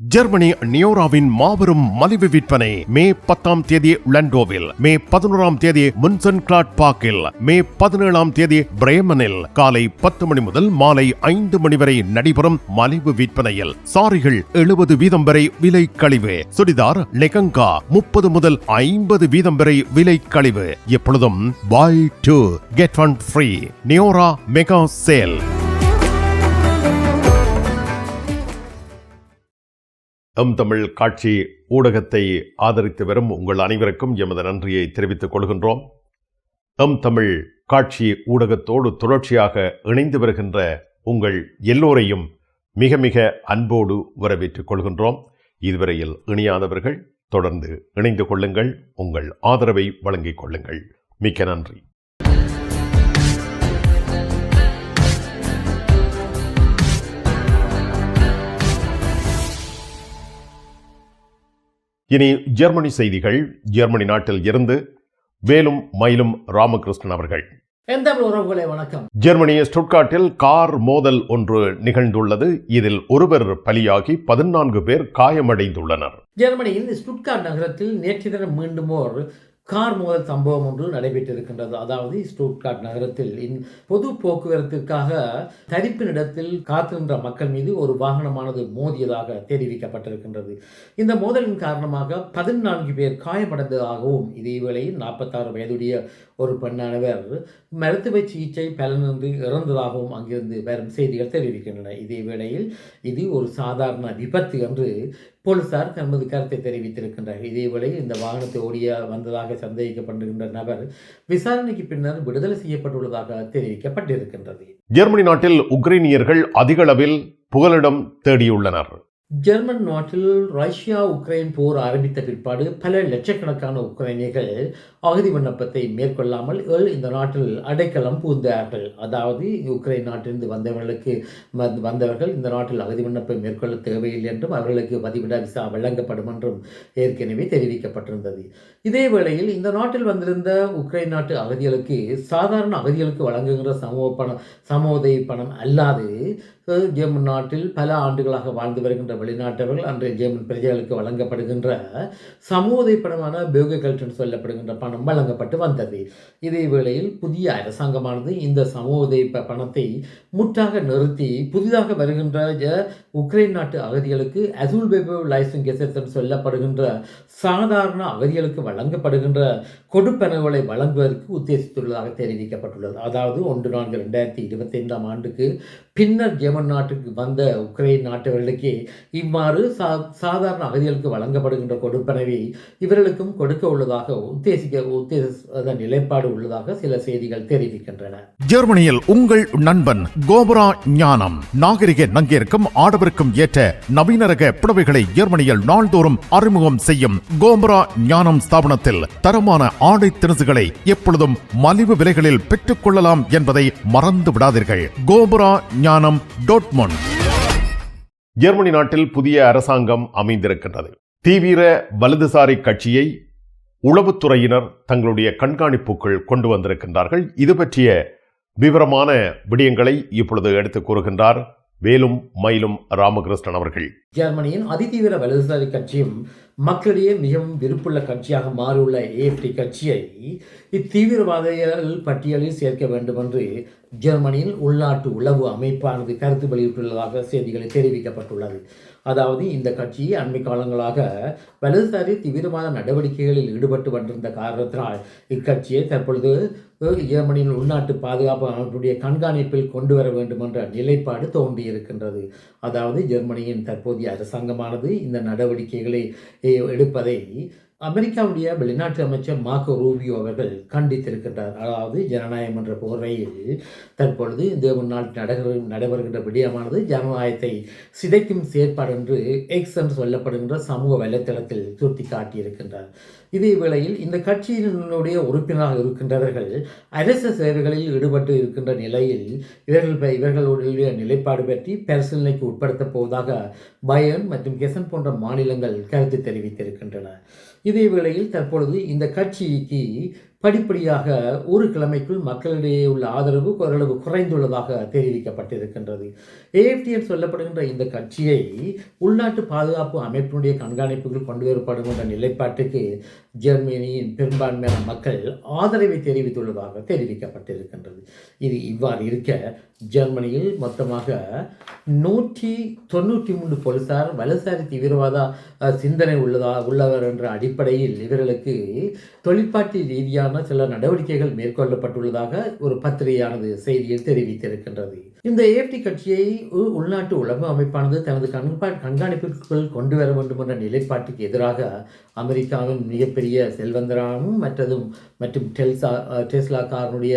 Germany நியோராவின் மாபெரும் மலிவு விற்பனை மே பத்தாம் தேதி லண்டோவில் மே பதினோராம் தேதி முன்சன் கிளாட் பார்க்கில் மே பதினேழாம் தேதி பிரேமனில் காலை பத்து மணி முதல் மாலை ஐந்து மணி வரை நடைபெறும் மலிவு விற்பனையில் சாரிகள் எழுபது வீதம் வரை விலை கழிவு சுடிதார் லெகங்கா முப்பது முதல் ஐம்பது வீதம் வரை விலை கழிவு. எப்பொழுதும் buy two get one free Neora mega sale. M Tamil காட்சி ஊடகத்தை ஆதரித்து வரும் உங்கள் அனைவருக்கும் எமது நன்றியை தெரிவித்துக் கொள்கின்றோம். எம் தமிழ் காட்சி ஊடகத்தோடு தொடர்ச்சியாக இணைந்து வருகின்ற உங்கள் எல்லோரையும் மிக மிக அன்போடு வரவேற்றுக் கொள்கின்றோம். இதுவரையில் இணையாதவர்கள் தொடர்ந்து இணைந்து கொள்ளுங்கள் உங்கள் ஆதரவை வழங்கிக் கொள்ளுங்கள். மிக்க நன்றி. இனி ஜெர்மனி செய்திகள். ஜெர்மனி நாட்டில் இருந்து வேலும் மயிலும் ராமகிருஷ்ணன் அவர்கள். உறவுகளே வணக்கம். ஜெர்மனி ஸ்டுட்காட்டில் கார் மோதல் ஒன்று நிகழ்ந்துள்ளது. இதில் ஒருவர் பலியாகி பதினான்கு பேர் காயமடைந்துள்ளனர். ஜெர்மனியின் ஸ்டுட்கார்ட் நகரத்தில் நேற்று தினம் மீண்டும் ஓர் கார் மோதல் சம்பவம் ஒன்று நடைபெற்றிருக்கின்றது. அதாவது ஸ்டூட்காட் நகரத்தில். இன் பொது போக்குவரத்திற்காக தரிப்பினிடத்தில் காத்திருந்த மக்கள் மீது ஒரு வாகனமானது மோதியதாக தெரிவிக்கப்பட்டிருக்கின்றது. இந்த மோதலின் காரணமாக பதினான்கு பேர் காயமடைந்ததாகவும் இதேவேளையில் நாற்பத்தாறு வயதுடைய ஒரு பெண்ணானவர் மருத்துவ சிகிச்சை பலனின்றி இறந்ததாகவும் அங்கிருந்து வரும் செய்திகள் தெரிவிக்கின்றன. இதே வேளையில் இது ஒரு சாதாரண விபத்து என்று போலீசார் தமது கருத்தை தெரிவித்திருக்கின்றார் இதேவேளை இந்த வாகனத்தை ஓடிய வந்ததாக சந்தேகிக்கப்படுகின்ற நபர் விசாரணைக்கு பின்னர் விடுதலை செய்யப்பட்டுள்ளதாக தெரிவிக்கப்பட்டிருக்கின்றது. ஜெர்மனி நாட்டில் உக்ரைனியர்கள் அதிகளவில் புகலிடம் தேடியுள்ளனர். ஜெர்மன் நாட்டில் ரஷ்யா உக்ரைன் போர் ஆரம்பித்த பிற்பாடு பல லட்சக்கணக்கான உக்ரைனியர்கள் அகதி விண்ணப்பத்தை மேற்கொள்ளாமல் இந்த நாட்டில் அடைக்கலம் புகுந்தார்கள். அதாவது உக்ரைன் நாட்டிலிருந்து வந்தவர்களுக்கு வந்தவர்கள் இந்த நாட்டில் அகதி விண்ணப்பம் மேற்கொள்ள தேவையில்லை என்றும் அவர்களுக்கு பதிவிட விசா வழங்கப்படும் என்றும் ஏற்கனவே தெரிவிக்கப்பட்டிருந்தது. இதே வேளையில் இந்த நாட்டில் வந்திருந்த உக்ரைன் நாட்டு அகதிகளுக்கு சாதாரண அகதிகளுக்கு வழங்குகின்ற சமூக பணம் சமோதய பணம் அல்லாது ஜெர்மன் நாட்டில் பல ஆண்டுகளாக வாழ்ந்து வருகின்ற வெளிநாட்டவர்கள் அன்றைய ஜெர்மன் பிரஜைகளுக்கு வழங்கப்படுகின்ற சமூக பணமான பேகல்ட் சொல்லப்படுகின்ற பணம் வழங்கப்பட்டு வந்தது. இதே வேளையில் புதிய அரசாங்கமானது இந்த சமூக பணத்தை முற்றாக நிறுத்தி புதிதாக வருகின்ற ஜ- உக்ரைன் நாட்டு அகதிகளுக்கு அசூல் பேபோ லைசன் கெசன் சொல்லப்படுகின்ற சாதாரண அகதிகளுக்கு வழங்கப்படுகின்ற கொடுப்பனவுகளை வழங்குவதற்கு உத்தேசித்துள்ளதாக தெரிவிக்கப்பட்டுள்ளது. அதாவது ஒன்று நான்கு ரெண்டாயிரத்தி இருபத்தைந்தாம் ஆண்டுக்கு பின்னர் ஜெர்மன் நாட்டுக்கு வந்த உக்ரைன் நாட்டவர்களுக்கு இவ்வாறு சா சாதாரண அகதிகளுக்கு வழங்கப்படுகின்ற கொடுப்பனவை இவர்களுக்கும் கொடுக்க உள்ளதாக உத்தேசிக்க உத்தேச நிலைப்பாடு உள்ளதாக சில செய்திகள் தெரிவிக்கின்றன. ஜெர்மனியில் உங்கள் நண்பன் கோபுரா ஞானம். நாகரிக நங்கிற்கும் ஆடவருக்கும் ஏற்ற நவீன ரக புடவைகளை ஜெர்மனியில் நாள்தோறும் அறிமுகம் செய்யும் கோபுரா ஞானம் ஸ்தாபனத்தில் தரமான ஆடை திணுசுகளை எப்பொழுதும் மலிவு விலைகளில் பெற்றுக் கொள்ளலாம் என்பதை மறந்து விடாதீர்கள் கோபுரா ஞானம் டோட்மொன் ஜெர்மனி நாட்டில் புதிய அரசாங்கம் அமைந்திருக்கின்றது. தீவிர வலதுசாரி கட்சியை உளவுத்துறையினர் தங்களுடைய கண்காணிப்புக்குள் கொண்டு வந்திருக்கின்றார்கள். இது பற்றிய விவரமான விடயங்களை இப்பொழுது எடுத்துக் கூறுகின்றார் வேலும் மயிலும் ராமகிருஷ்ணன் அவர்கள். ஜெர்மனியின் அதிதீவிர வலதுசாரி கட்சியும் மக்களிடையே மிகவும் விருப்புள்ள கட்சியாக மாறியுள்ள ஏஎஃப்டி கட்சியை இத்தீவிரவாதிகள் பட்டியலில் சேர்க்க வேண்டும் என்று ஜெர்மனியில் உள்நாட்டு உளவு அமைப்பானது கருத்து வெளியிட்டுள்ளதாக செய்திகளில் தெரிவிக்கப்பட்டுள்ளது. அதாவது இந்த கட்சி அண்மை காலங்களாக வலதுசாரி தீவிரவாத நடவடிக்கைகளில் ஈடுபட்டு வந்திருந்த காரணத்தினால் இக்கட்சியை தற்பொழுது ஜெர்மனியின் உள்நாட்டு பாதுகாப்பு அமைப்புடைய கண்காணிப்பில் கொண்டு வர வேண்டும் என்ற நிலைப்பாடு தோன்றியிருக்கின்றது. அதாவது ஜெர்மனியின் தற்போதைய அரசாங்கமானது இந்த நடவடிக்கைகளை எடுப்பதை அமெரிக்காவுடைய வெளிநாட்டு அமைச்சர் மார்க்கோ ரூபியோ அவர்கள் கண்டித்திருக்கின்றார். அதாவது ஜனநாயகம் என்ற போர்வையில் தற்பொழுது இந்த முன்னாள் நடக நடைபெறுகின்ற விடயமானது ஜனநாயகத்தை சிதைக்கும் செயற்பாடு என்று எக்ஸ் என்று சொல்லப்படுகின்ற சமூக வலைத்தளத்தில் சுட்டி காட்டியிருக்கின்றார் இதே வேளையில் இந்த கட்சியினுடைய உறுப்பினராக இருக்கின்றவர்கள் அரசு சேவைகளில் ஈடுபட்டு இருக்கின்ற நிலையில் இவர்கள் ப- இவர்களுடைய நிலைப்பாடு பற்றி பரிசீலனைக்கு உட்படுத்தப் போவதாக பயன் மற்றும் கெசன் போன்ற மாநிலங்கள் கருத்து தெரிவித்திருக்கின்றன. இதே வேளையில் தற்பொழுது இந்த கட்சிக்கு படிப்படியாக ஒரு கிழமைக்குள் மக்களிடையே உள்ள ஆதரவு ஓரளவு குறைந்துள்ளதாக தெரிவிக்கப்பட்டிருக்கின்றது. ஏஎஃப்டிஎன் சொல்லப்படுகின்ற இந்த கட்சியை உள்நாட்டு பாதுகாப்பு அமைப்பினுடைய கண்காணிப்புகள் கொண்டு வரப்படுகின்ற என்ற நிலைப்பாட்டுக்கு ஜெர்மனியின் பெரும்பான்மையான மக்கள் ஆதரவை தெரிவித்துள்ளதாக தெரிவிக்கப்பட்டிருக்கின்றது. இது இவ்வாறு இருக்க ஜெர்மனியில் மொத்தமாக நூற்றி தொண்ணூற்றி மூன்று போலீசார் வலதுசாரி தீவிரவாத சிந்தனை உள்ளதா உள்ளவர் என்ற அடிப்படையில் இவர்களுக்கு தொழிற்பாட்டு ரீதியான சில நடவடிக்கைகள் மேற்கொள்ளப்பட்டுள்ளதாக ஒரு பத்திரிகையானது செய்தியில் தெரிவித்திருக்கின்றது. இந்த ஏஎஃப்டி கட்சியை உள்நாட்டு உளவு அமைப்பானது தனது கண்பா கண்காணிப்பிற்குள் கொண்டு வர வேண்டும் என்ற நிலைப்பாட்டுக்கு எதிராக அமெரிக்காவின் மிகப்பெரிய செல்வந்தராகவும் மற்றதும் மற்றும் டெல்சா அஹ், டெஸ்லா காரனுடைய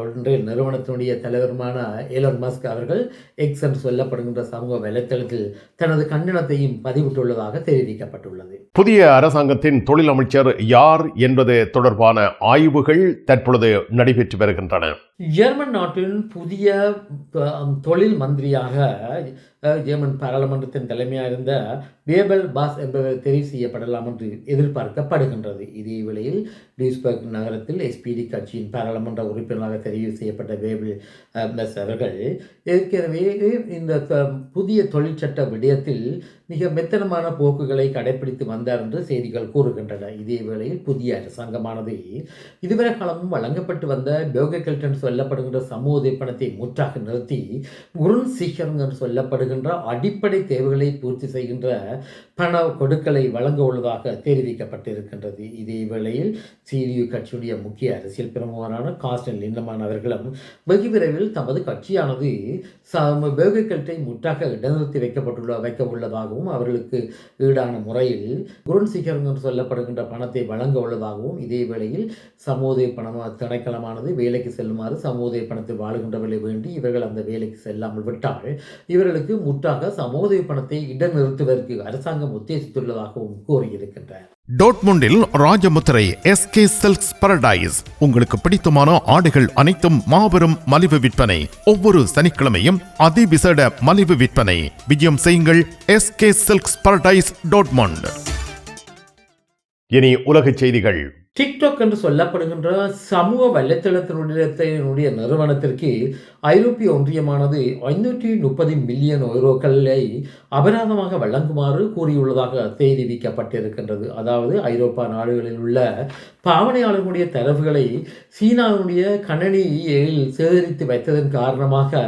ஒன்றிய நிறுவனத்தினுடைய தலைவருமான ஏலன் மஸ்க் அவர்கள் எக்ஸ் என்று சொல்லப்படுகின்ற சமூக வலைத்தளத்தில் தனது கண்டனத்தையும் பதிவிட்டுள்ளதாக தெரிவிக்கப்பட்டுள்ளது. புதிய அரசாங்கத்தின் தொழில் அமைச்சர் யார் என்பது தொடர்பான ஆய்வுகள் தற்பொழுது நடைபெற்று வருகின்றன. ஜெர்மன் நாட்டின் புதிய தொழில் மந்திரியாக ஜெர்மன் பாராளுமன்றத்தின் தலைமையாக இருந்த வேபல் பாஸ் என்பவர் தெரிவு செய்யப்படலாம் என்று எதிர்பார்க்கப்படுகின்றது. இதே வேளையில் டியூஸ்பர்க் நகரத்தில் எஸ்பிடி கட்சியின் பாராளுமன்ற உறுப்பினராக தெரிவு செய்யப்பட்ட வேபல் பஸ் அவர்கள் ஏற்கனவே இந்த புதிய தொழிற்சட்ட விடயத்தில் மிக மெத்தனமான போக்குகளை கடைபிடித்து வந்தார் என்று செய்திகள் கூறுகின்றன. இதே வேளையில் புதிய அரசாங்கமானது இதுவரை காலமும் வழங்கப்பட்டு வந்த டோகெல்டன் சொல்லப்படுகின்ற சமூக பணத்தை முற்றாக நிறுத்தி குருன் சீக்கிரம் என்று சொல்லப்படுகின்ற அடிப்படை தேவைகளை பூர்த்தி செய்கின்ற பண கொடுக்கலை வழங்க உள்ளதாக தெரிவிக்கப்பட்டிருக்கின்றது. இதே வேளையில் சிடியு கட்சியுடைய முக்கிய அரசியல் பிரமுகரான காஸ்டன் லிண்டமான் அவர்களும் வெகு விரைவில் தமது கட்சியானது பேகக்கல்ட்டை முற்றாக இடைநிறுத்தி வைக்கப்பட்டுள்ள வைக்க உள்ளதாகவும் அவர்களுக்கு ஈடான முறையில் குருன் சீக்கிரம் என்று சொல்லப்படுகின்ற பணத்தை வழங்க உள்ளதாகவும் இதே வேளையில் சமூக பணம் திணைக்களமானது வேலைக்கு செல்லுமாறு சமூக பணத்தில் வாழுகின்றவர்களை வேண்டி இவர்கள் அந்த வேலைக்கு செல்லாமல் விட்டால் இவர்களுக்கு முற்றாக சமூக பணத்தை இடைநிறுத்துவதற்கு அரசாங்கம் உத்தேசித்துள்ளதாகவும் கூறியிருக்கின்றார். டோட்முண்டில் ராஜமுத்திரை எஸ்கே சில்க்ஸ் பரடைஸ் உங்களுக்கு பிடித்தமான ஆடைகள் அனைத்தும் மாபெரும் மலிவு விற்பனை. ஒவ்வொரு சனிக்கிழமையும் அதிவிசேட மலிவு விற்பனை. விஜயம் செய்யுங்கள் எஸ்கே சில்க்ஸ் பரடைஸ் டோட்மண்ட் இனி உலகச் செய்திகள். டிக்டாக் என்று சொல்லப்படுகின்ற சமூக வலைத்தளத்தினுடைய நிறுவனத்திற்கு ஐரோப்பிய ஒன்றியமானது ஐநூற்றி முப்பது மில்லியன் யூரோக்களை அபராதமாக வழங்குமாறு கூறியுள்ளதாக தெரிவிக்கப்பட்டிருக்கின்றது. அதாவது ஐரோப்பா நாடுகளில் உள்ள பாவனையாளர்களுடைய தரவுகளை சீனாவினுடைய கணனியில் சேகரித்து வைத்ததன் காரணமாக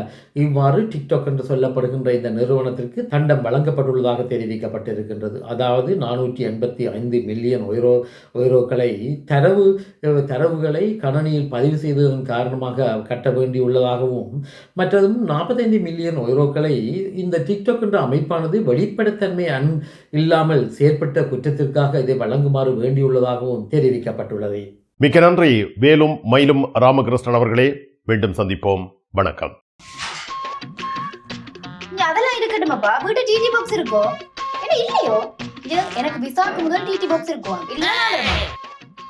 இவ்வாறு டிக்டாக் என்று சொல்லப்படுகின்ற இந்த நிறுவனத்திற்கு தண்டம் வழங்கப்பட்டுள்ளதாக தெரிவிக்கப்பட்டிருக்கின்றது. அதாவது நானூற்றி எண்பத்தி ஐந்து மில்லியன் ஒய்ரோ ஒய்ரோக்களை தரவு தரவுகளை கணனியில் பதிவு செய்ததன் காரணமாக கட்ட வேண்டியுள்ளதாகவும் மற்றதும் நாற்பத்தைந்து மில்லியன் ஒய்ரோக்களை இந்த டிக்டாக் என்ற அமைப்பானது வெளிப்படைத்தன்மை அன் இல்லாமல் செயற்பட்ட குற்றத்திற்காக இதை வழங்குமாறு வேண்டியுள்ளதாகவும் தெரிவிக்கப்பட்டுள்ளது. மிக்க நன்றி. வேலும் மயிலும் ராமகிருஷ்ணன் அவர்களே மீண்டும் சந்திப்போம். வணக்கம். அதெல்லாம் இருக்கட்டுமாப்பா? வீட்டு டிடி பாக்ஸ் இருக்கோ? என்ன இல்லையோ? எனக்கு விசாக்கு முதல் டிடி பாக்ஸ் இருக்கும் இல்ல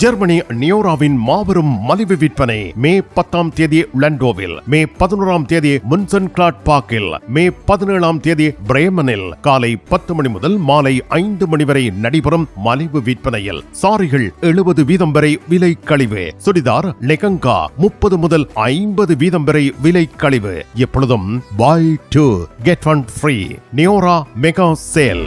ஜெர்மனி நியோராவின் மாபெரும் மலிவு விற்பனை மே பத்தாம் தேதி லண்டோவில் மே பதினோராம் தேதி முன்சன் கிளாட் பார்க்கில் மே பதினேழாம் தேதி பிரேமனில் காலை பத்து மணி முதல் மாலை ஐந்து மணி வரை நடைபெறும் மலிவு விற்பனையில். சாரிகள் எழுபது வீதம் வரை விலை கழிவு. சுடிதார் லெகங்கா முப்பது முதல் ஐம்பது வீதம் வரை விலை கழிவு. எப்பொழுதும் buy two get one free Neora mega sale.